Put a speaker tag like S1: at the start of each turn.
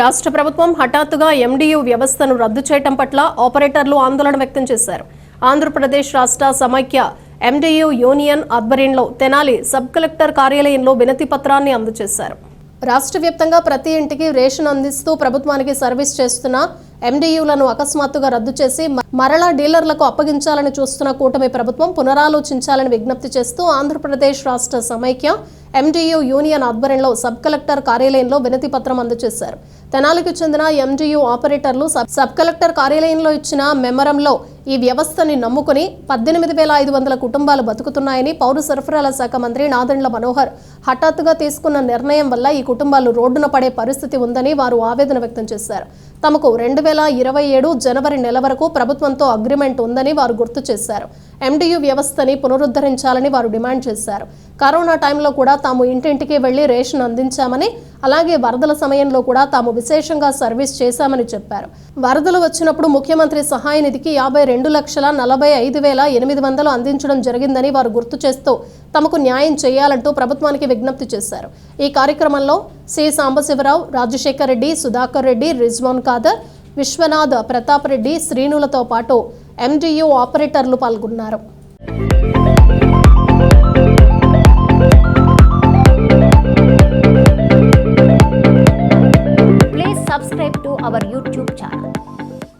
S1: రాష్ట్ర ప్రభుత్వం హఠాత్తుగా ఎండియు వ్యవస్థను రద్దు చేయటం పట్ల ఆపరేటర్లు ఆందోళన వ్యక్తం చేశారు. ఆంధ్రప్రదేశ్ రాష్ట్ర సమైక్య ఎండియు యూనియన్ ఆధ్వర్యంలో తెనాలి సబ్ కలెక్టర్ కార్యాలయంలో వినతి పత్రాన్ని అందజేశారు. రాష్ట్ర వ్యాప్తంగా ప్రతి ఇంటికి రేషన్ అందిస్తూ ప్రభుత్వానికి సర్వీస్ చేస్తున్న ఎండియులను అకస్మాత్తుగా రద్దు చేసి మరలా డీలర్లకు అప్పగించాలని చూస్తున్న కూటమి ప్రభుత్వం పునరాలోచించాలని విజ్ఞప్తి చేస్తూ ఆంధ్రప్రదేశ్ రాష్ట్ర సమైక్య ఎండియు యూనియన్ ఆధ్వర్యంలో సబ్ కలెక్టర్ కార్యాలయంలో వినతి పత్రం అందజేశారు. తెనాలికి చెందిన ఎండియు ఆపరేటర్లు సబ్ సబ్ కలెక్టర్ కార్యాలయంలో ఇచ్చిన మెమరంలో ఈ వ్యవస్థని నమ్ముకుని పద్దెనిమిది వేల ఐదు వందల కుటుంబాలు బతుకుతున్నాయని పౌర సరఫరాల శాఖ మంత్రి నాదెండ్ల మనోహర్ హఠాత్తుగా తీసుకున్న నిర్ణయం వల్ల ఈ కుటుంబాలు రోడ్డున పడే పరిస్థితి ఉందని వారు ఆవేదన వ్యక్తం చేశారు. తమకు రెండు వేల ఇరవై ఏడు జనవరి నెల వరకు ప్రభుత్వంతో అగ్రిమెంట్ ఉందని వారు గుర్తు చేశారు. ఎండియు వ్యవస్థని పునరుద్ధరించాలని వారు డిమాండ్ చేశారు. కరోనా టైంలో కూడా తాము ఇంటింటికి వెళ్ళి రేషన్ అందించామని అలాగే వరదల సమయంలో కూడా తాము విశేషంగా సర్వీస్ చేశామని చెప్పారు. వరదలు వచ్చినప్పుడు ముఖ్యమంత్రి సహాయ నిధికి యాభై రెండు లక్షల నలభై ఐదు వేల ఎనిమిది వందలు అందించడం జరిగిందని వారు గుర్తు చేస్తూ తమకు న్యాయం చేయాలంటూ ప్రభుత్వానికి విజ్ఞప్తి చేశారు. ఈ కార్యక్రమంలో సి. సాంబశివరావు రాజశేఖర్ రెడ్డి సుధాకర్ రెడ్డి రిజ్వాన్ ఖాదర్ విశ్వనాథ్ ప్రతాప్ రెడ్డి శ్రీనులతో పాటు ఎండియు ఆపరేటర్లు పాల్గొన్నారు. Please subscribe to our YouTube channel